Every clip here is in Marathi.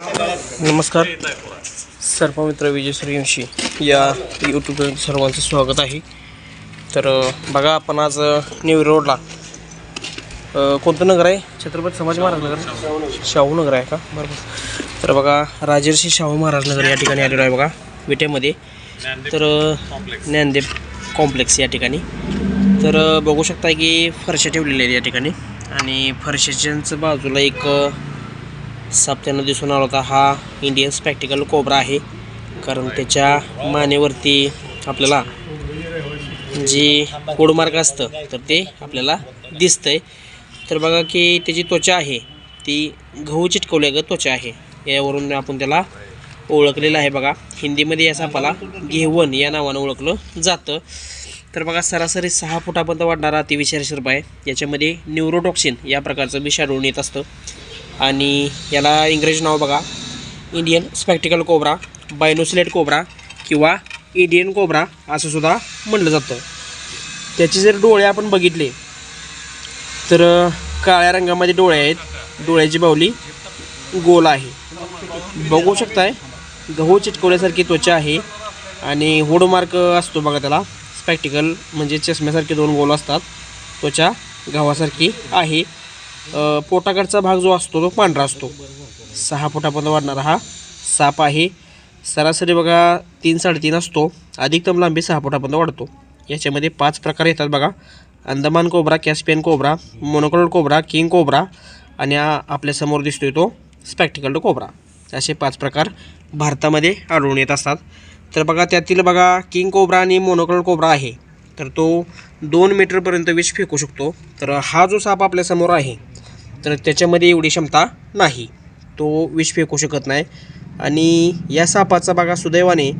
नमस्कार. सर्पमित्र विजय सूर्यवंशी या यूट्यूब सर्वांचं स्वागत आहे. तर बघा आपण आज न्यू रोडला कोणतं नगर आहे? छत्रपती संभाजी महाराज नगर शाहू नगर आहे का? बरोबर. तर बघा राजर्षी शाहू महाराज नगर या ठिकाणी आलेलो आहे बघा विट्यामध्ये तर ज्ञानदेव कॉम्प्लेक्स या ठिकाणी. तर बघू शकता की फरशा ठेवलेल्या आहेत या ठिकाणी. आणि फरशाच्यांचं बाजूला एक अ, दिसून आला होता हा इंडियन स्पॅक्टिकल कोबरा आहे. कारण त्याच्या मानेवरती आपल्याला जी कोडमार्ग असतं तर ते आपल्याला दिसतंय. तर बघा की त्याची त्वचा आहे. ती गहू चिटकवल्या त्वचा आहे. यावरून आपण त्याला ओळखलेलं आहे बघा. हिंदीमध्ये या सापाला घेवन या नावानं ओळखलं जातं. तर बघा सरासरी सहा फुटापर्यंत वाढणारा अतिविषारी सर्प आहे. याच्यामध्ये न्यूरोटॉक्सिन या प्रकारचं विषाणू येत असतं. आणि याला इंग्रजी नाव बघा. Indian spectacled cobra binocellate cobra किंवा इंडियन कोबरा असं सुद्धा म्हटलं जातं. त्याचे जर डोळे आपण बघितले तर काळ्या रंगामध्ये डोळे आहेत. डोळ्याची बावली गोल आहे. बघू शकताय गहू चिटकवल्यासारखी त्वचा आहे आणि होडमार्क असतो बघा त्याला. स्पॅक्टिकल म्हणजे चष्म्यासारखे दोन गोल असतात. त्वचा गव्हासारखी आहे. पोटाकडचा भाग जो असतो तो पांढरा असतो. सहा फुटापर्यंत वाढणारा हा साप आहे. सरासरी बघा तीन साडेतीन असतो. अधिकतम लांबी सहा फुटापर्यंत वाढतो. याच्यामध्ये पाच प्रकार येतात बघा. Andaman cobra Caspian cobra monocled cobra king cobra आणि आपल्यासमोर दिसतोय तो स्पॅक्टिकल कोबरा. असे पाच प्रकार भारतामध्ये आढळून येत असतात. तर बघा त्यातील बघा किंग कोबरा आणि मोनोकलर कोबरा आहे. तर तो दोन मीटरपर्यंत विष फेकू शकतो. तर हा जो साप आपल्यासमोर आहे तर त्याच्यामध्ये एवढी क्षमता नाही. तो विष फेकू शकत नाही. आणि या सापाचा बघा सुदैवाने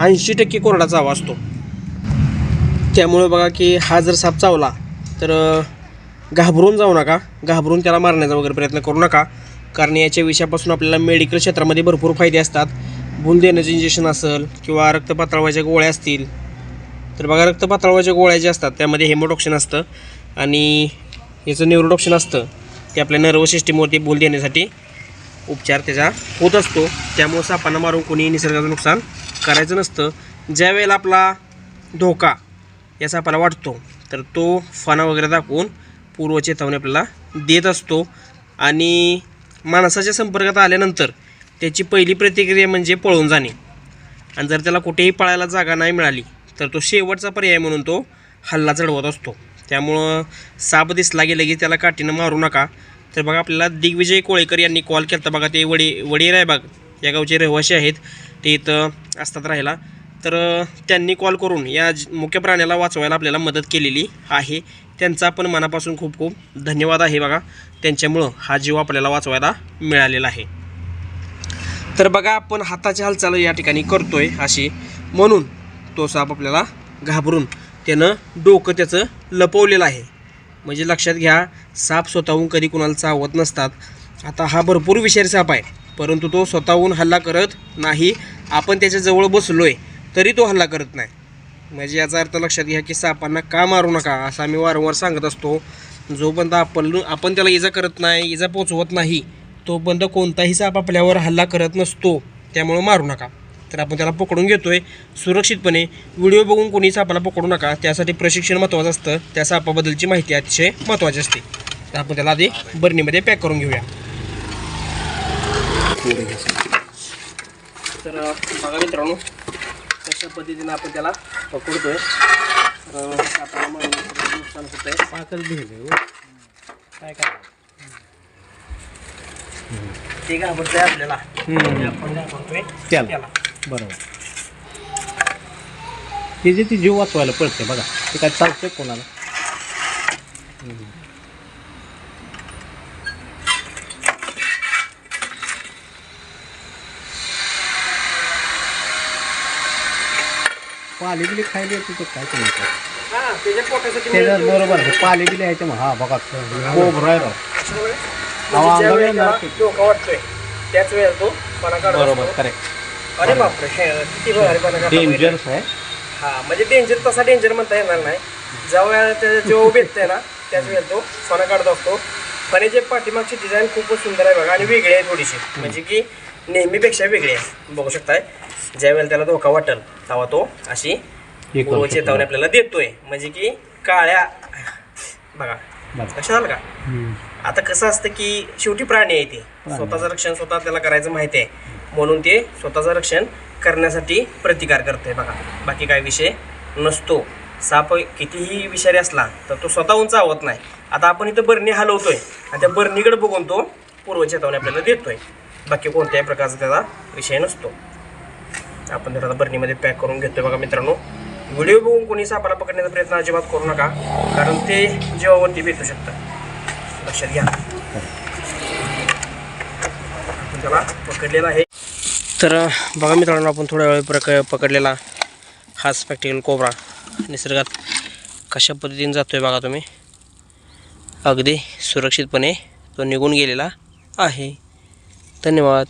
ऐंशी टक्के कोरडा चावा असतो. त्यामुळे बघा की हा जर साप चावला तर घाबरून जाऊ नका. घाबरून त्याला मारण्याचा वगैरे प्रयत्न करू नका. कारण याच्या विषयापासून आपल्याला मेडिकल क्षेत्रामध्ये भरपूर फायदे असतात. भूल देण्याचं इंजेक्शन असेल किंवा रक्तपातळवाच्या गोळ्या असतील. तर बघा रक्तपातळवाच्या गोळ्या ज्या असतात त्यामध्ये हेमोटॉक्सिन असतं. आणि याचं न्यूरोटॉक्सिन असतं. ते आपल्या नर्व सिस्टीमवरती बोल देण्यासाठी उपचार त्याचा होत असतो. त्यामुळं सापांना मारून कोणी निसर्गाचं नुकसान करायचं नसतं. ज्या वेळेला आपला धोका या सापाला वाटतो तर तो फणा वगैरे दाखवून पूर्व चेतावणी आपल्याला देत असतो. आणि माणसाच्या संपर्कात आल्यानंतर त्याची पहिली प्रतिक्रिया म्हणजे पळून जाणे. आणि जर त्याला कुठेही पळायला जागा नाही मिळाली तर तो शेवटचा पर्याय म्हणून तो हल्ला चढवत असतो. त्यामुळं साप दिसला गेलं की त्याला काठीनं मारू नका. तर बघा आपल्याला दिग्विजय कोळेकर यांनी कॉल केला होता बघा ते वडी वडीर आहे बघ या गावचे रहिवासी आहेत. ते इथं असतात राहायला. तर त्यांनी कॉल करून या मुख्य प्राण्याला वाचवायला आपल्याला मदत केलेली आहे. त्यांचा पण मनापासून खूप खूप धन्यवाद आहे बघा. त्यांच्यामुळं हा जीव आपल्याला वाचवायला मिळालेला आहे. तर बघा आपण हाताची हालचाल या ठिकाणी करतोय अशी. म्हणून तो साप आपल्याला घाबरून त्यानं डोकं त्याचं लपवलेलं आहे. म्हणजे लक्षात घ्या साप स्वतःहून कधी कुणाला चावत नसतात. आता हा भरपूर विषारी साप आहे परंतु तो स्वतःहून हल्ला करत नाही. आपण त्याच्याजवळ बसलो आहे तरी तो हल्ला करत नाही. म्हणजे याचा अर्थ लक्षात घ्या की सापांना का मारू नका असं आम्ही वारंवार सांगत असतो. जोपर्यंत आपण आपण त्याला इजा करत नाही इजा पोचवत नाही तोपर्यंत कोणताही साप आपल्यावर हल्ला करत नसतो. त्यामुळं मारू नका. तर आपण त्याला पकडून घेतोय. सुरक्षितपणे व्हिडिओ बघून कोणी सापाला पकडू नका. त्यासाठी प्रशिक्षण महत्त्वाचं असतं. त्या सापाबद्दलची माहिती अतिशय महत्त्वाची असते. तर आपण त्याला आधी बर्नीमध्ये पॅक करून घेऊया. तर बघा मित्रांनो कशा पद्धतीने आपण त्याला पकडतोय. तर नुकसान होतंय. पाकच भिले काय काय ते घाबरतंय आपल्याला. आपण घाबरतोय त्याला. बरोबर ते जे ती जीव वाचवायला पडते बघा ते काय चालतंय कोणाला पाले बिले खायला येते ते काय करायचं त्याच्यात बरोबर आहे. पाले बिले यायचे मग हा बघा कोबरा आहे राव. ते. त्याच वेळेला तो बरोबर. करेक्ट अरे बापरे हे किती. डेंजरस आहे. हा म्हणजे डेंजर तसा डेंजर म्हणता येणार नाही. ज्या वेळेला त्या जेव्हा भेटतंय ना त्याच वेळेला तो पणा काढत असतो. पण याची पाठीमागची डिझाईन खूपच सुंदर आहे बघा आणि वेगळी आहे थोडीशी. म्हणजे की नेहमीपेक्षा वेगळी आहे. बघू शकताय. ज्या वेळेला त्याला धोका वाटेल तेव्हा तो अशी हे करू. चेतावणी आपल्याला देतोय. म्हणजे की काळ्या बघा बघा. लक्षात आलं का? हम्म. आता कसं असतं की शेवटी प्राणी आहे ते. स्वतःचं रक्षण स्वतः त्याला करायचं माहिती आहे. म्हणून ते स्वतःचं रक्षण करण्यासाठी प्रतिकार करते बघा. बाकी काय विषय नसतो. साप कितीही विषारी असला तर तो स्वतःहून चावत नाही. आता आपण इथं बरणी हलवतोय आणि त्या बरणीकडे बघून तो पूर्व चेतावणी आपल्याला देतोय. बाकी कोणत्याही प्रकारचा त्याचा विषय नसतो. आपण जर आता बरणीमध्ये पॅक करून घेतोय बघा मित्रांनो. व्हिडिओ बघून कोणी सापाला पकडण्याचा प्रयत्न अजिबात करू नका कारण ते जीवावरती भेटू शकतं. लक्षात घ्या. त्याला पकडलेला आहे. तर बघा मित्रांनो आपण थोड्या वेळ प्रक पकडलेला हा स्पॅक्टिकल कोबरा निसर्गात कशा पद्धतीने जातो आहे बघा तुम्ही. अगदी सुरक्षितपणे तो निघून गेलेला आहे. धन्यवाद.